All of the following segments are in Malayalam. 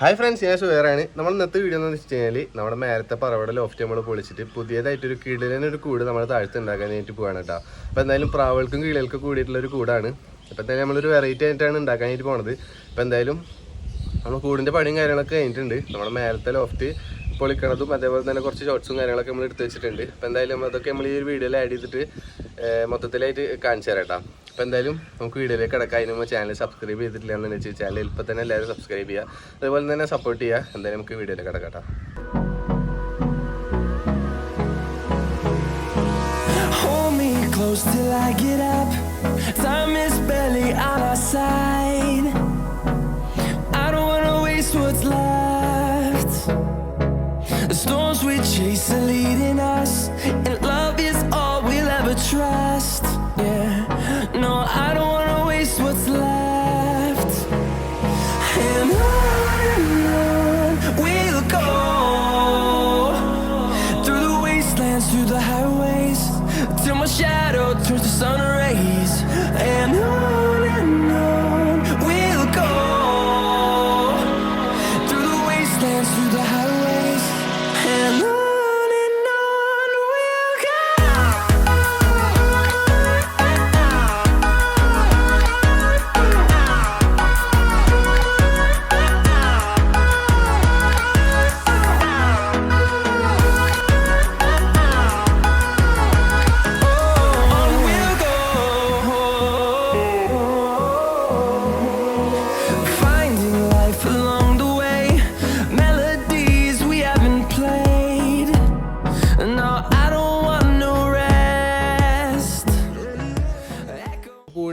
ഹായ് ഫ്രണ്ട്സ് ഞാൻ സുഹേറാണ്. നമ്മൾ ഇന്നത്തെ വീഡിയോ എന്ന് വെച്ച് കഴിഞ്ഞാൽ നമ്മുടെ മേലത്തെ പറവയുടെ ലോഫ്റ്റ് നമ്മൾ പൊളിച്ചിട്ട് പുതിയതായിട്ടൊരു ഒരു കൂട് നമ്മൾ താഴ്ത്ത് ഉണ്ടാക്കാനായിട്ട് പോവാണ് കേട്ടോ അപ്പോൾ എന്തായാലും പ്രാവുകൾക്കും കിളികൾക്കും കൂടിയിട്ടുള്ള ഒരു കൂടാണ്. അപ്പോൾ എന്തായാലും നമ്മളൊരു വെറൈറ്റി ആയിട്ടാണ് ഉണ്ടാക്കാനായിട്ട് പോണത്. അപ്പോൾ എന്തായാലും നമ്മൾ കൂടിന്റെ പണിയും കാര്യങ്ങളൊക്കെ കഴിഞ്ഞിട്ടുണ്ട്. നമ്മുടെ മേലത്തെ ലോഫ്റ്റ് പൊളിക്കണതും അതേപോലെ തന്നെ കുറച്ച് ഷോർട്സും കാര്യങ്ങളൊക്കെ നമ്മൾ എടുത്ത് വെച്ചിട്ടുണ്ട്. അപ്പോൾ എന്തായാലും അതൊക്കെ നമ്മൾ ഈ ഒരു വീഡിയോയിൽ ആഡ് ചെയ്തിട്ട് മൊത്തത്തിലായിട്ട് കാണിച്ചു തരാം കേട്ടോ അപ്പോൾ എന്തായാലും നമുക്ക് വീഡിയോയിലേക്ക് കിടക്കാം. അതിന് ചാനൽ സബ്സ്ക്രൈബ് ചെയ്തിട്ടില്ല എന്ന് വെച്ചാൽ ചാനൽ ഇപ്പം തന്നെ എല്ലാവരും സബ്സ്ക്രൈബ് ചെയ്യുക. അതുപോലെ തന്നെ സപ്പോർട്ട് ചെയ്യുക. എന്തായാലും നമുക്ക് വീഡിയോയിലേക്ക് കിടക്കാം കേട്ടോ. Till I get up. Time is barely try.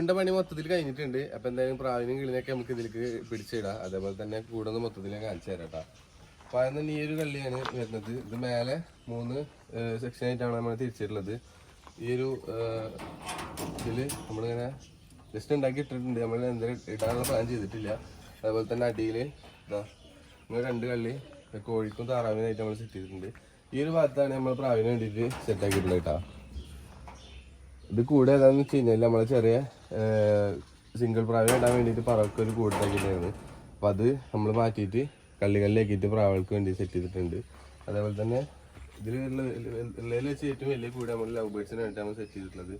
കൂടിന്റെ പണി മൊത്തത്തിൽ കഴിഞ്ഞിട്ടുണ്ട്. അപ്പൊ എന്തായാലും പ്രാവിനും കിളിനൊക്കെ നമുക്ക് ഇതിലേക്ക് പിടിച്ചിടാം. അതേപോലെ തന്നെ കൂടൊന്ന് മൊത്തത്തിൽ കാണിച്ചു തരാം കേട്ടോ അപ്പൊ അതിന് ഈ ഒരു കള്ളിയാണ് വരുന്നത്. ഇത് മേലെ മൂന്ന് സെക്ഷൻ ആയിട്ടാണ് നമ്മൾ തിരിച്ചിട്ടുള്ളത്. ഈ ഒരു ഇതിൽ നമ്മളിങ്ങനെ ജസ്റ്റ് ഉണ്ടാക്കി ഇട്ടിട്ടുണ്ട്. നമ്മൾ എന്തെങ്കിലും ഇടാനുള്ള പ്ലാൻ ചെയ്തിട്ടില്ല. അതേപോലെ തന്നെ അടിയിൽ ഇതാ ഇങ്ങനെ രണ്ട് കള്ളി കോഴിക്കും താറാവിനായിട്ട് നമ്മൾ സെറ്റ് ചെയ്തിട്ടുണ്ട്. ഈ ഒരു ഭാഗത്താണ് നമ്മൾ പ്രാവിന് വേണ്ടിയിട്ട് സെറ്റ് ആക്കിയിട്ടുള്ളത് കേട്ടോ ഇത് കൂടെ ഏതാണെന്ന് വെച്ച് കഴിഞ്ഞാൽ നമ്മളെ ചെറിയ സിംഗിൾ പ്രാവിനെ ഇടാൻ വേണ്ടിയിട്ട് പറവൾക്ക് ഒരു കൂട് അപ്പം അത് നമ്മൾ മാറ്റിയിട്ട് കള്ളികളിലേക്കിട്ട് പ്രാവൾക്ക് വേണ്ടി സെറ്റ് ചെയ്തിട്ടുണ്ട്. അതേപോലെ തന്നെ ഇതിൽ ഉള്ളതിൽ വെച്ച് ഏറ്റവും വലിയ കൂടെ നമ്മൾ ലവ് ബേഡ്സിന് വേണ്ടി നമ്മൾ സെറ്റ് ചെയ്തിട്ടുള്ളത്.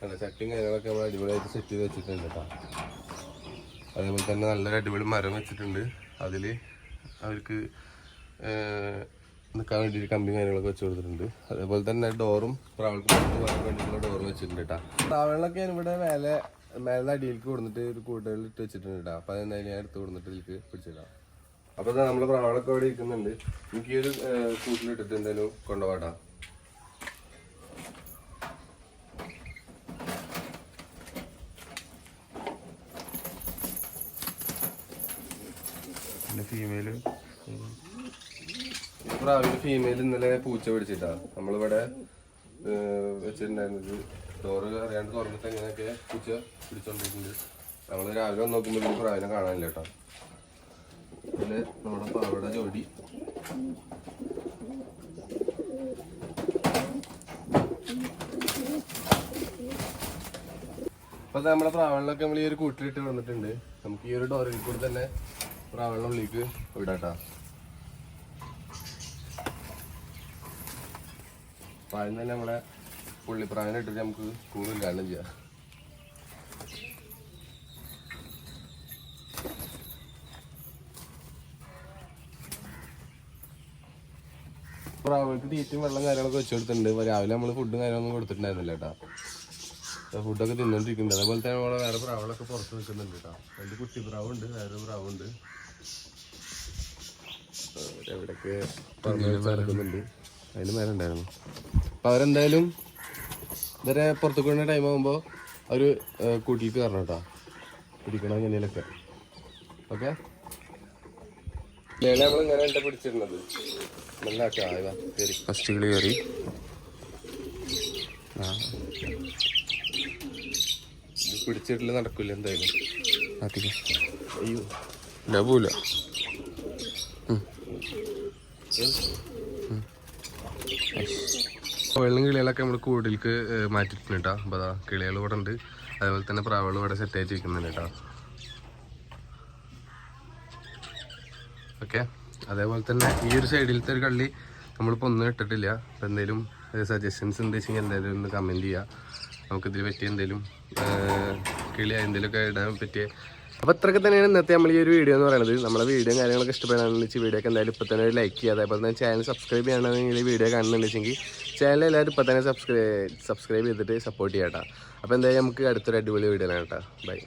നല്ല ചട്ടിയും കാര്യങ്ങളൊക്കെ നമ്മൾ അടിപൊളിയായിട്ട് സെറ്റ് ചെയ്ത് വെച്ചിട്ടുണ്ട് കേട്ടോ അതേപോലെ തന്നെ നല്ലൊരു അടിപൊളി മരം വെച്ചിട്ടുണ്ട്. അതിൽ അവർക്ക് നിൽക്കാൻ വേണ്ടിയിട്ട് കമ്പി കാര്യങ്ങളൊക്കെ വെച്ച് കൊടുത്തിട്ടുണ്ട്. അതേപോലെ തന്നെ ഡോറും പ്രാവൾക്ക് വേണ്ടി പോകാൻ വേണ്ടിയിട്ടുള്ള ഡോർ വെച്ചിട്ടുണ്ട് കേട്ടോ പ്രാവളിലൊക്കെ ഞാൻ ഇവിടെ മേലെ മേലെ അടിയിലേക്ക് കൊടുത്തിട്ട് ഒരു കൂട്ടുകളിൽ ഇട്ട് വെച്ചിട്ടുണ്ട് കേട്ടോ അപ്പോൾ അതെന്തായാലും ഞാൻ എടുത്ത് കൊടുത്തിട്ട് ഇതിലേക്ക് പിടിച്ചിടാം. അപ്പോൾ ഇതാ നമ്മൾ പ്രാവളൊക്കെ അവിടെ ഇരിക്കുന്നുണ്ട്. എനിക്ക് ഈ ഒരു കൂട്ടിലിട്ടിട്ട് എന്തായാലും കൊണ്ടുപോകാം ഈ പ്രാവിന്റെ ഫീമെയിൽ ഇന്നലെ പൂച്ച പിടിച്ചിട്ടാ. നമ്മളിവിടെ വെച്ചിട്ടുണ്ടായിരുന്നത്. ഡോറ് അറിയാണ്ട് തുറന്നിട്ട് എങ്ങനെയൊക്കെ പൂച്ച പിടിച്ചോണ്ടിരിക്കുന്നുണ്ട്. നമ്മൾ രാവിലെ വന്ന് നോക്കുമ്പോൾ പ്രാവിനെ കാണാനില്ല കേട്ടോ. ഇതിൽ നമ്മുടെ പാവയുടെ ജോഡി. അപ്പൊ നമ്മളെ നമ്മുടെ പ്രാവളിലൊക്കെ നമ്മൾ ഈ ഒരു കൂട്ടിലിട്ട് വന്നിട്ടുണ്ട്. നമുക്ക് ഈ ഒരു ഡോറിൽ കൂടി തന്നെ പ്രാവണിനുള്ളിലേക്ക് വിടാട്ടാ ആദ്യം തന്നെ നമ്മളെ പുള്ളിപ്രാവിനെ ഇട്ടിട്ട് നമുക്ക് കൂടുതൽ ഉദ്ഘാടനം ചെയ്യാം. പ്രാവുകൾക്ക് തീറ്റും വെള്ളം കാര്യങ്ങളൊക്കെ വെച്ച് കൊടുത്തിട്ടുണ്ട്. രാവിലെ നമ്മൾ ഫുഡും കാര്യങ്ങളൊന്നും കൊടുത്തിട്ടുണ്ടായിരുന്നില്ല കേട്ടോ. ഫുഡൊക്കെ തിന്നോണ്ടിരിക്കുന്നുണ്ട്. അതുപോലെ തന്നെ നമ്മളെ വേറെ പ്രാവുകളൊക്കെ പുറത്ത് നിൽക്കുന്നുണ്ട് കേട്ടോ. രണ്ട് കുട്ടി പ്രാവുണ്ട് വേറെ പ്രാവുണ്ട്. എവിടൊക്കെ നടക്കുന്നുണ്ട്. അതിന് മേലെ ഉണ്ടായിരുന്നു. അപ്പൊ അവരെന്തായാലും ഇവരെ പുറത്തു കൂടുന്ന ടൈം ആകുമ്പോൾ അവർ കൂട്ടിയിട്ട് തരണം കേട്ടോ പിടിക്കണം എങ്ങനെയൊക്കെ ഓക്കെ? പിടിച്ചിരുന്നത്. നല്ല ഫസ്റ്റ് കിളി കയറി ഇത് പിടിച്ചിട്ടില്ല നടക്കില്ല എന്തായാലും. അധികം. അയ്യോ. ലഭൂല വെള്ളം കിളികളൊക്കെ നമ്മൾ കൂടിലേക്ക് മാറ്റിയിട്ടുണ്ട് കേട്ടോ അപ്പോൾ അതാ കിളികൾ ഇവിടെ ഉണ്ട്. അതുപോലെ തന്നെ പ്രാവുകൾ ഇവിടെ സെറ്റ് ഇരിക്കുന്നുണ്ട് കേട്ടോ ഓക്കെ? അതേപോലെ തന്നെ ഈ ഒരു സൈഡിലത്തെ ഒരു കള്ളി നമ്മളിപ്പോൾ ഒന്നും ഇട്ടിട്ടില്ല. അപ്പോൾ എന്തെങ്കിലും സജഷൻസ് എന്താ വെച്ചെങ്കിൽ എന്തായാലും ഒന്ന് കമന്റ് ചെയ്യുക നമുക്കിതിൽ പറ്റിയ എന്തെങ്കിലും കിളി എന്തെങ്കിലുമൊക്കെ ഇടാൻ പറ്റിയ അപ്പോൾ ഇത്രയൊക്കെ തന്നെയാണ് ഇന്നത്തെ നമ്മൾ ഈ ഒരു വീഡിയോ എന്ന് പറയുന്നത്. നമ്മളെ വീഡിയോ കാര്യങ്ങളൊക്കെ ഇഷ്ടപ്പെടാണെന്ന് വെച്ചാൽ വീഡിയോ ഒക്കെ എന്തായാലും ഇപ്പൊ തന്നെ ഒരു ലൈക്ക് ചെയ്യുക. അതേപോലെ തന്നെ ചാനൽ സബ്സ്ക്രൈബ് ചെയ്യണമെങ്കിൽ വീഡിയോ കാണുന്നുണ്ടെങ്കിൽ ചാനൽ എല്ലാവരും ഇപ്പൊ തന്നെ സബ്സ്ക്രൈബ് സബ്സ്ക്രൈബ് ചെയ്തിട്ട് സപ്പോർട്ട് ചെയ്യാം കേട്ടോ അപ്പോൾ എന്തായാലും നമുക്ക് അടുത്തൊരു അടിപൊളി വീഡിയോ ആണ് കേട്ടോ. ബൈ